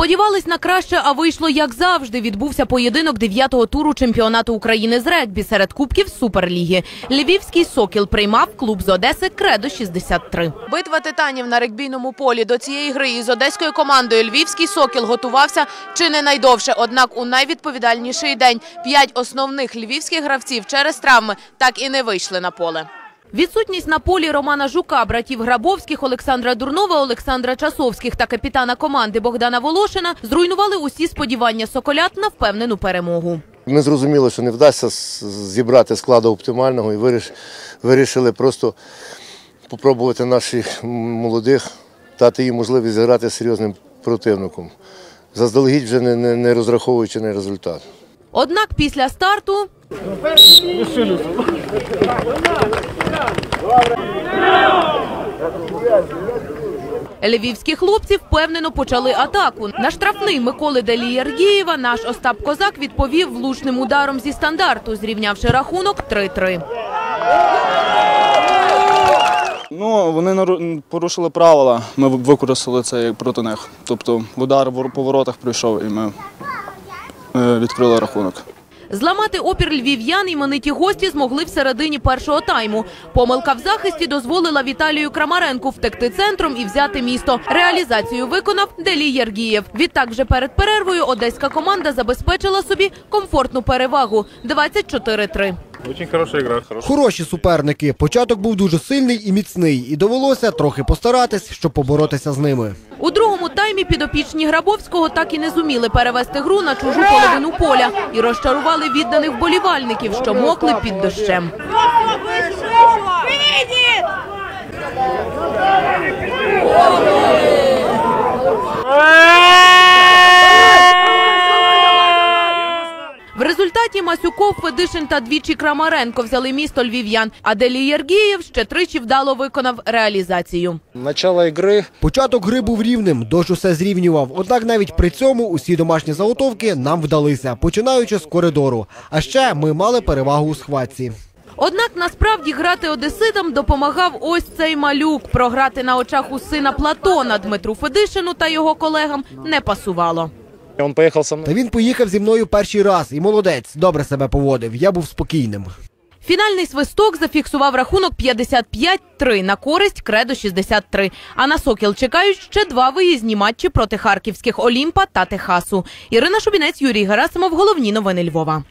Сподівались на краще, а вийшло як завжди. Відбувся поєдинок дев'ятого туру чемпіонату України з регбі серед кубків Суперліги. Львівський сокіл приймав клуб з Одеси Кредо 63 Битва титанів на регбійному полі до цієї гри із одеською командою Львівський сокіл готувався чи не найдовше. Однак у найвідповідальніший день п'ять основних львівських гравців через травми так і не вийшли на поле. Відсутність на полі Романа Жука, братів Грабовських, Олександра Дурнова, Олександра Часовських та капітана команди Богдана Волошина зруйнували усі сподівання соколят на впевнену перемогу. Ми зрозуміли, що не вдасться зібрати складу оптимального і виріш- вирішили просто спробувати наших молодих, дати їм можливість зіграти з серйозним противником. Заздалегідь вже не, не, не розраховуючи на результат. Однак після старту Львівські хлопці впевнено почали атаку. На штрафний Миколи Делієргієва наш Остап Козак відповів влучним ударом зі стандарту, зрівнявши рахунок 3-3. Ну, вони порушили правила. Ми використали це як проти них. Тобто удар по воротах прийшов і ми е, відкрили рахунок. Зламати опір львів'ян імениті гості змогли в середині першого тайму. Помилка в захисті дозволила Віталію Крамаренку втекти центром і взяти місто. Реалізацію виконав Делій Єргієв. Відтак, вже перед перервою одеська команда забезпечила собі комфортну перевагу 24-3. Очень хорошая игра. Хорошая. Хороші суперники. Початок був дуже сильний і міцний, і довелося трохи постаратись, щоб поборотися з ними. У другому таймі підопічні Грабовського так і не зуміли перевести гру на чужу половину поля і розчарували відданих болівальників, що мокли під дощем. В результаті Масюков, Федишин та двічі Крамаренко взяли місто львів'ян, а Делій Єргієв ще тричі вдало виконав реалізацію. Начало игры Початок гри був рівним, дощ усе зрівнював. Однак навіть при цьому усі домашні заготовки нам вдалися, починаючи з коридору. А ще ми мали перевагу у схватці. Однак насправді грати одеситам допомагав ось цей малюк. Програти на очах у сина Платона Дмитру Федишину та його колегам не пасувало. Он поїхав со мною. Та він поїхав зі мною перший раз, і молодець, добре себе поводив. Я був спокійним. Фінальний свисток зафіксував рахунок 55-3 на користь Кредо 63. А на Сокіл чекають ще два виїзні матчі проти харківських Олімпа та Техасу. Ірина Шубінець, Юрій Герасимов. Головні новини Львова.